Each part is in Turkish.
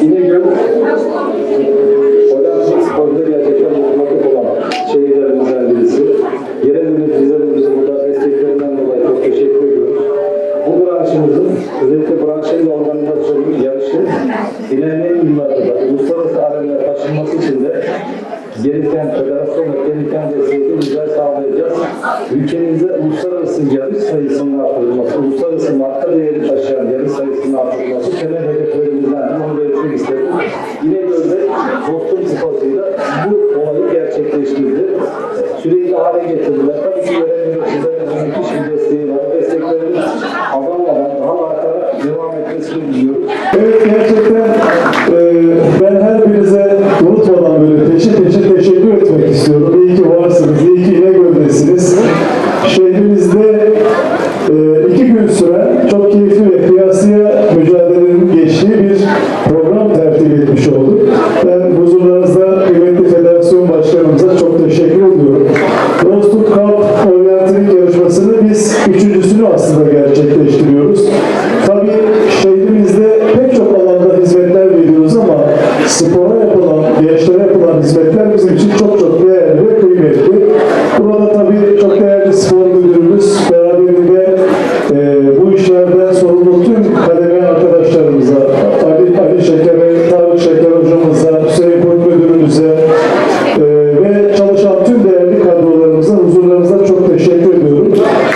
İnegöl Olimpik Spor'da gerçekten mutluluk olan şehirlerimizden birisi. Yerel yöneticilerimiz burada desteklerinden dolayı çok teşekkür ediyoruz. Bu branşımızın özellikle branşın ve organizasyonun yarışı ilerleyen yıllarda da uluslararası arenaya taşınması için de gereken federasyon ve gereken desteği güzel sağlayacağız. Ülkemizde uluslararası yarış sayısını artıracağız. Yöneticilerimizin müthiş bir desteği var. Desteklerimiz azalmadan daha artarak devam etmesini diliyoruz. Evet gerçekten e, ben her birinize unutmadan böyle peşin peşin teşekkür etmek istiyorum. İyi ki varsınız, iyi ki İnegöl'desiniz. Şehrimizde e, iki gün süren çok keyifli ve kıyasıya mücadelenin geçtiği bir program tertip etmiş olduk. Ben huzurlarınızda gençlere yapılan hizmetler bizim için çok çok değerli ve kıymetli. Burada tabii çok değerli spor müdürümüz beraberinde e, bu işlerden sorumlu tüm kademe arkadaşlarımıza, Ali, Ali Şeker'e, Tarık Şeker hocamıza, Hüseyin Kurt müdürümüze e, ve çalışan tüm değerli kadrolarımıza, huzurlarınıza çok teşekkür ediyorum.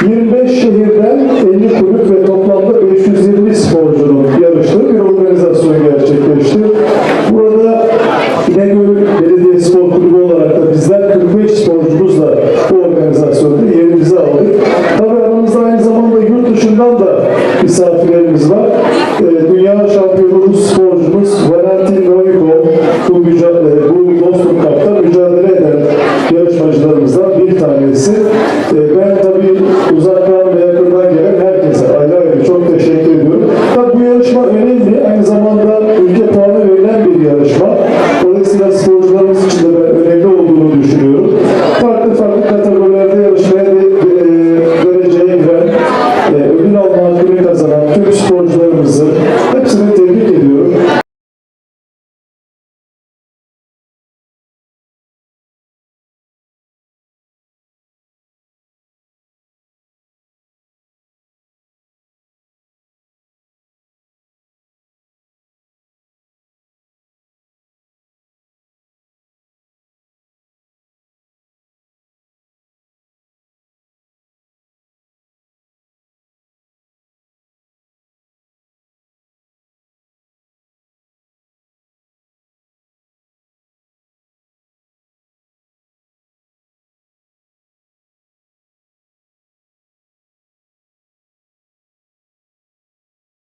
25 şehirden 50 kulüp ve Belediye Spor Kulübü olarak da bizler 45 sporcumuzla bu organizasyonda yerimizi aldık. Tabii aramızda aynı zamanda yurt dışından da misafirlerimiz var. Ee, Dünya şampiyonumuz sporcumuz Valentin Novikov bu mücadele, bu Boston Cup'ta todos,